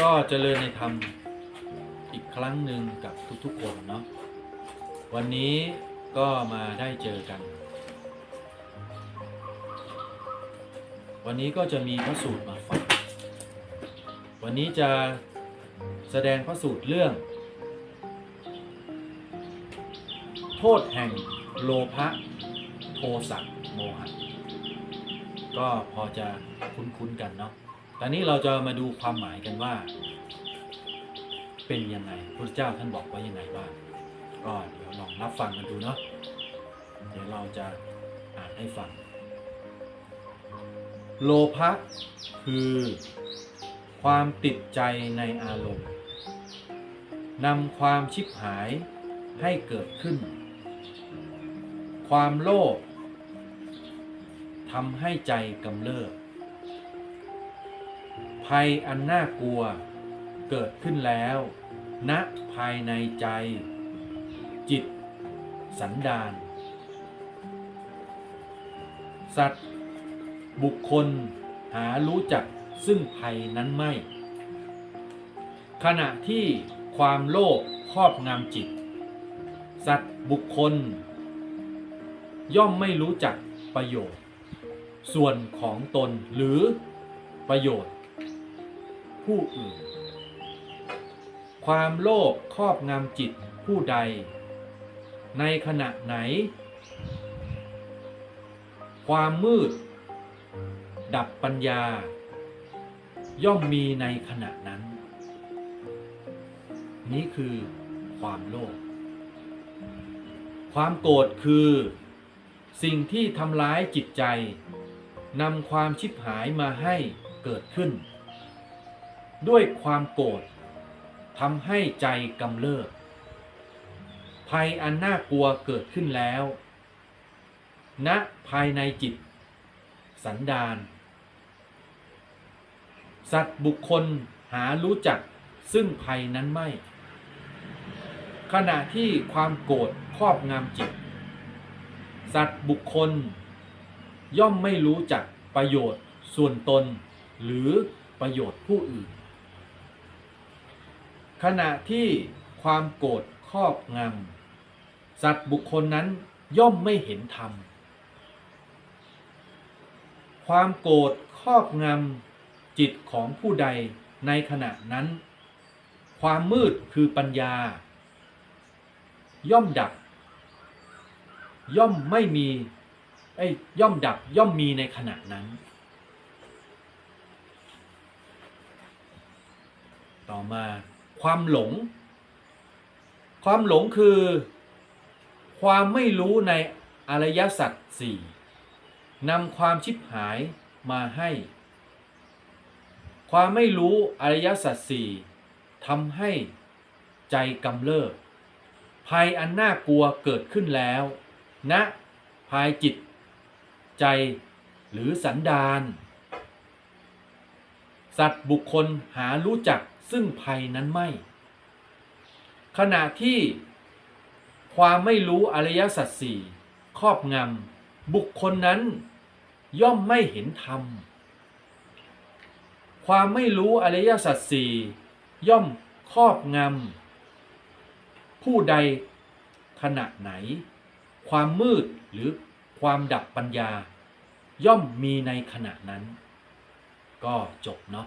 ก็เจริญในธรรมอีกครั้งหนึ่งกับทุกๆคนเนาะวันนี้ก็มาได้เจอกัน วันนี้ก็จะมีพระสูตรมาฝากวันนี้จะแสดงพระสูตรเรื่อง โทษแห่งโลภะโทสะโมหะก็พอจะคุ้นๆกันเนาะ ตอนนี้เราจะมาดูความหมายกันว่า เป็นยังไงพระเจ้าท่านบอกว่ายังไงบ้างก็เดี๋ยวลองรับฟังกันดูเนาะเดี๋ยวเราจะอ่านให้ฟัง โลภะคือความติดใจในอารมณ์นำความชิบหายให้เกิดขึ้น ความโลภทำให้ใจกำเริบ ภัยอันน่ากลัวเกิดขึ้นแล้วณภายในใจ จิต สันดาน สัตว์ บุคคลหารู้จักซึ่งภัยนั้นไม่ ขณะที่ความโลภครอบงำจิต สัตว์บุคคล ย่อมไม่รู้จักประโยชน์ ส่วนของตนหรือประโยชน์ ผู้อื่น ความโลภครอบงำจิตผู้ใด ในขณะไหน ความมืด ดับปัญญา ย่อมมีในขณะนั้น นี้คือความโลภความโกรธคือ สิ่งที่ทำร้ายจิตใจนำความชิบหายมาให้เกิดขึ้น ด้วยความโกรธทำให้ใจกำเริบภัยอันน่ากลัวเกิดขึ้นแล้วณภายในจิต สันดาน สัตว์บุคคลหารู้จักซึ่งภัยนั้นไม่ ขณะที่ความโกรธครอบงำจิต สัตว์บุคคล ย่อมไม่รู้จักประโยชน์ส่วนตนหรือประโยชน์ผู้อื่น ขณะที่ความโกรธครอบงำสัตว์บุคคลนั้นย่อมไม่เห็นธรรม ความโกรธครอบงำจิตของผู้ใดในขณะนั้น ความมืดคือปัญญา ย่อมดับ ย่อมไม่มีเอ้ย่อมดับย่อมมีในขณะนั้น ต่อมา ความหลง ความหลงคือ ความไม่รู้ในอริยสัจสี่นำความชิบหายมาให้ ความไม่รู้อริยสัจสี่ทำให้ใจกำเริบภัยอันน่ากลัวเกิดขึ้นแล้วณนะภายจิต ใจหรือสันดาน สัตว์บุคคลหารู้จัก ซึ่งภัยนั้นไม่ ขณะที่ความไม่รู้อริยสัจสี่ครอบงำบุคคลนั้นย่อมไม่เห็นธรรม ความไม่รู้อริยสัจสี่ย่อมครอบงำผู้ใดขณะไหน ความมืดหรือความดับปัญญา ย่อมมีในขณะนั้น ก็จบเนาะ